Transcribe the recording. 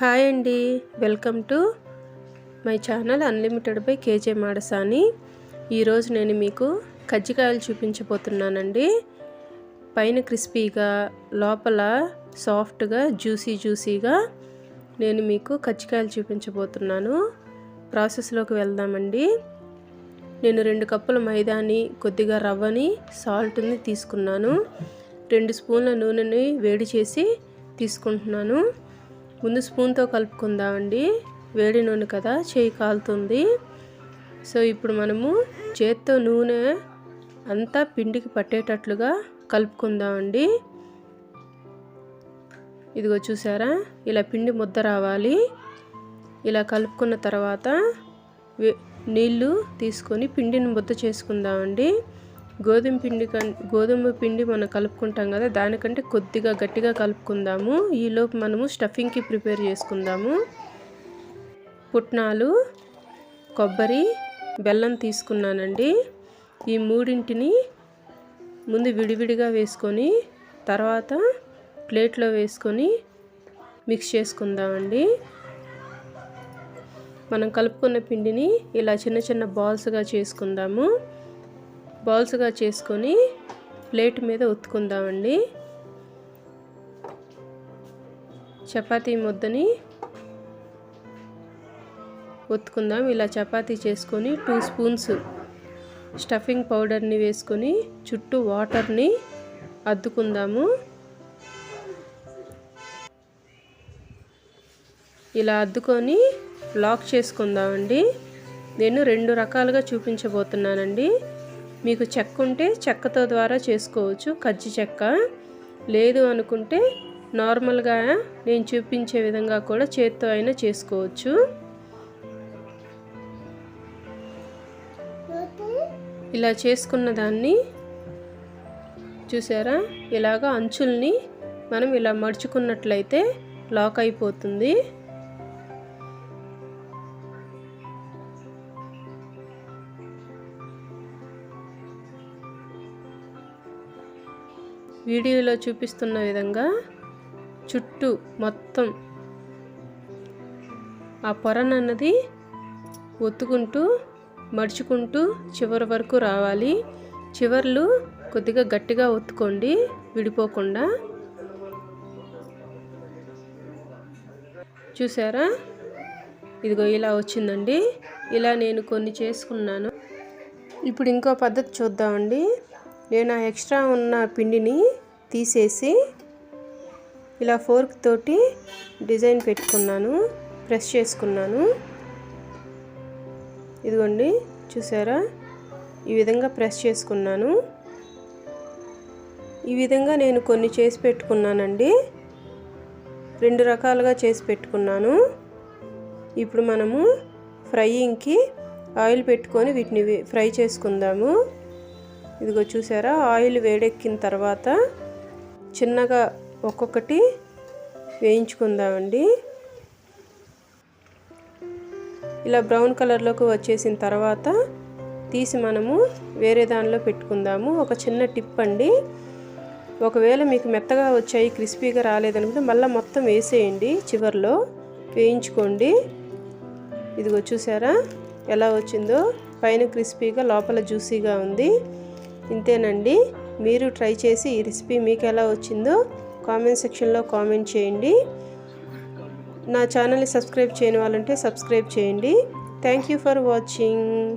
Hi అండి. Welcome to my channel unlimited by K J Madasani. ఈరోజు నేను మీకు కజ్జికాయలు చూపించబోతున్నానండి. పైన క్రిస్పీగా లోపల సాఫ్ట్గా జ్యూసీ జ్యూసీగా నేను మీకు కజ్జికాయలు చూపించబోతున్నాను. ప్రాసెస్లోకి వెళ్దామండి. నేను రెండు కప్పుల మైదాని కొద్దిగా రవ్వని సాల్ట్ని తీసుకున్నాను. రెండు స్పూన్ల నూనెని వేడి చేసి తీసుకుంటున్నాను. ముందు స్పూన్తో కలుపుకుందామండి. వేడి నూనె కదా చేయి కాలుతుంది. సో ఇప్పుడు మనము చేత్తో నూనె అంతా పిండికి పట్టేటట్లుగా కలుపుకుందామండి. ఇదిగో చూసారా? ఇలా పిండి ముద్ద రావాలి. ఇలా కలుపుకున్న తర్వాత నీళ్ళు తీసుకొని పిండిని ముద్ద చేసుకుందామండి. గోధుమ పిండి కం గోధుమ పిండి మనం కలుపుకుంటాం కదా దానికంటే కొద్దిగా గట్టిగా కలుపుకుందాము. ఈలోపు మనము స్టఫింగ్కి ప్రిపేర్ చేసుకుందాము. పుట్నాలు కొబ్బరి బెల్లం తీసుకున్నానండి. ఈ మూడింటిని ముందు విడివిడిగా వేసుకొని తర్వాత ప్లేట్లో వేసుకొని మిక్స్ చేసుకుందామండి. మనం కలుపుకున్న పిండిని ఇలా చిన్న చిన్న బాల్స్గా చేసుకుందాము. బాల్స్గా చేసుకొని ప్లేట్ మీద ఉత్తుకుందామండి. చపాతీ ముద్దని ఒత్తుకుందాం ఇలా చపాతీ చేసుకొని టూ స్పూన్స్ స్టఫింగ్ పౌడర్ని వేసుకొని చుట్టూ వాటర్ని అద్దుకుందాము. ఇలా అద్దుకొని లాక్ చేసుకుందామండి. నేను రెండు రకాలుగా చూపించబోతున్నానండి. మీకు చెక్క ఉంటే చెక్కతో ద్వారా చేసుకోవచ్చు. కజ్జి చెక్క లేదు అనుకుంటే నార్మల్గా నేను చూపించే విధంగా కూడా చేత్తో అయినా చేసుకోవచ్చు. ఇలా చేసుకున్న దాన్ని చూసారా? ఇలాగ అంచుల్ని మనం ఇలా మడుచుకున్నట్లయితే లాక్ అయిపోతుంది. వీడియోలో చూపిస్తున్న విధంగా చుట్టూ మొత్తం ఆ పొరనన్నది ఒత్తుకుంటూ మడుచుకుంటూ చివరి వరకు రావాలి. చివర్లు కొద్దిగా గట్టిగా ఒత్తుకోండి విడిపోకుండా. చూసారా? ఇదిగో ఇలా వచ్చిందండి. ఇలా నేను కొన్ని చేసుకున్నాను. ఇప్పుడు ఇంకో పద్ధతి చూద్దామండి. నేను ఆ ఎక్స్ట్రా ఉన్న పిండిని తీసేసి ఇలా ఫోర్క్ తోటి డిజైన్ పెట్టుకున్నాను ప్రెస్ చేసుకున్నాను. ఇదిగోండి చూసారా? ఈ విధంగా ప్రెస్ చేసుకున్నాను. ఈ విధంగా నేను కొన్ని చేసి పెట్టుకున్నానండి. రెండు రకాలుగా చేసి పెట్టుకున్నాను. ఇప్పుడు మనము ఫ్రైయింగ్కి ఆయిల్ పెట్టుకొని వీటిని ఫ్రై చేసుకుందాము. ఇదిగో చూసారా ఆయిల్ వేడెక్కిన తర్వాత చిన్నగా ఒక్కొక్కటి వేయించుకుందామండి. ఇలా బ్రౌన్ కలర్లోకి వచ్చేసిన తర్వాత తీసి మనము వేరే దానిలో పెట్టుకుందాము. ఒక చిన్న టిప్ అండి ఒకవేళ మీకు మెత్తగా వచ్చాయి క్రిస్పీగా రాలేదనుకుంటే మళ్ళీ మొత్తం వేసేయండి చివరిలో వేయించుకోండి. ఇదిగో చూసారా ఎలా వచ్చిందో? పైన క్రిస్పీగా లోపల జ్యూసీగా ఉంది. ఇంతేనండి మీరు ట్రై చేసి ఈ రెసిపీ మీకు ఎలా వచ్చిందో కామెంట్ సెక్షన్లో కామెంట్ చేయండి. నా ఛానల్ని సబ్స్క్రైబ్ చేయని వాళ్ళంటే సబ్స్క్రైబ్ చేయండి. Thank you for watching.